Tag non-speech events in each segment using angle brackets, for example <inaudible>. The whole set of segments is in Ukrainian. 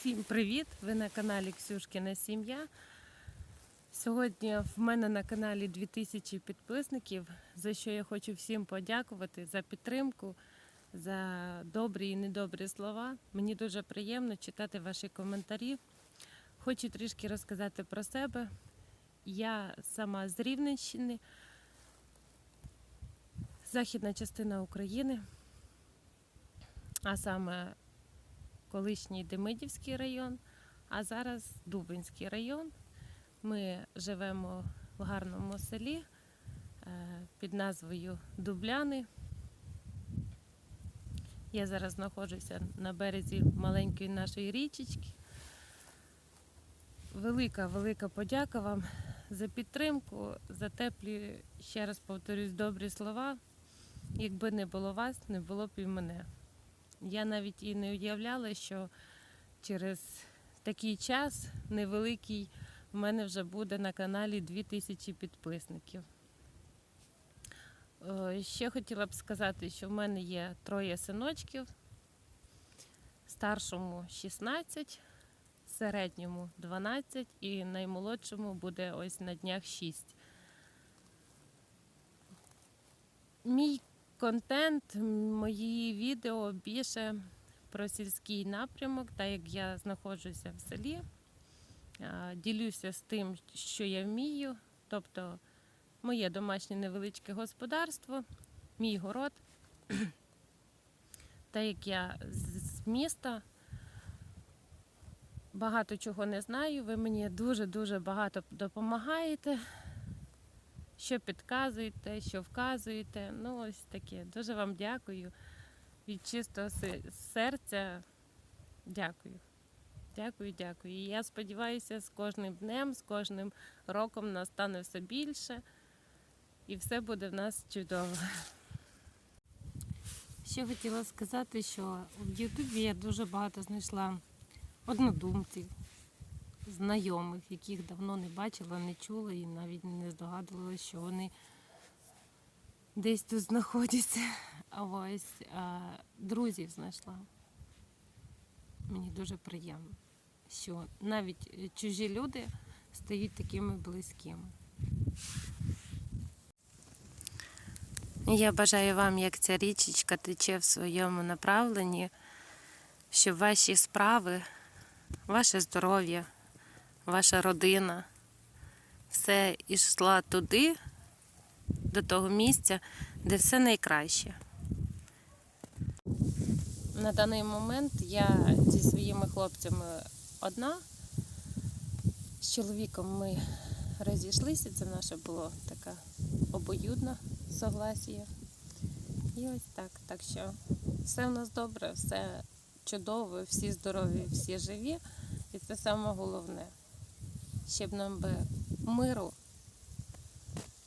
Всім привіт! Ви на каналі Ксюшкіна Сім'я. Сьогодні в мене на каналі 2000 підписників, за що я хочу всім подякувати за підтримку, за добрі і недобрі слова. Мені дуже приємно читати ваші коментарі. Хочу трішки розказати про себе. Я сама з Рівненщини, західна частина України, а саме колишній Демидівський район, а зараз Дубинський район. Ми живемо в гарному селі е, під назвою Дубляни. Я зараз знаходжуся на березі маленької нашої річечки. Велика, велика подяка вам за підтримку, за теплі, ще раз повторюсь, добрі слова. Якби не було вас, не було б і мене. Я навіть і не уявляла, що через такий час невеликий в мене вже буде на каналі 2000 підписників. Е, Ще хотіла б сказати, що в мене є троє синочків, старшому 16, середньому 12 і наймолодшому буде ось на днях 6. Мій контент, мої відео більше про сільський напрямок, так як я знаходжуся в селі. Ділюся з тим, що я вмію, тобто моє домашнє невеличке господарство, мій город. <clears throat> Так як я з міста багато чого не знаю, ви мені дуже-дуже багато допомагаєте що підказуєте, що вказуєте. Ну, ось таке. Дуже вам дякую. Від чистого серця дякую. Дякую, дякую. І я сподіваюся, з кожним днем, з кожним роком нас стане все більше, і все буде в нас чудово. Ще хотіла сказати, що в Ютубі я дуже багато знайшла однодумців, знайомих, яких давно не бачила, не чула і навіть не здогадувалася, що вони десь тут знаходяться. А ось друзів знайшла. Мені дуже приємно, що навіть е, чужі люди стають такими близькими. Я бажаю вам, як ця річечка тече в своєму направленні, щоб ваші справи, ваше здоров'я, ваша родина, все йшла туди, до того місця, де все найкраще. На даний момент я зі своїми хлопцями одна. З чоловіком ми розійшлися, це наше було таке обоюдне согласія. І ось так. Так що все в нас добре, все чудово, всі здорові, всі живі. І це саме головне, щоб нам би миру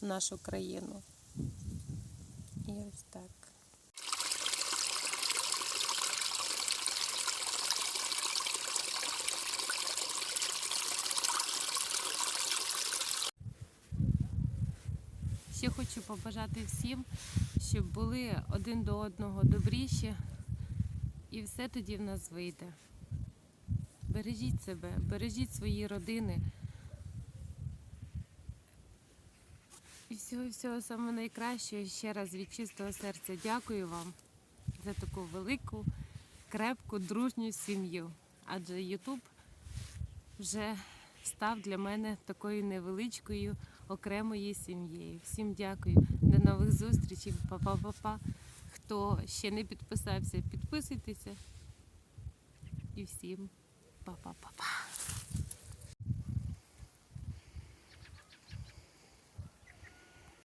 в нашу країну. І ось так. Ще хочу побажати всім, щоб були один до одного добріші, і все тоді в нас вийде. Бережіть себе, бережіть свої родини. І всього всього саме найкращого. Ще раз від чистого серця дякую вам за таку велику, крепку, дружню сім'ю. Адже Ютуб вже став для мене такою невеличкою окремою сім'єю. Всім дякую. До нових зустрічей. Па-па-па-па. Хто ще не підписався, підписуйтеся. І всім па-па-па-па.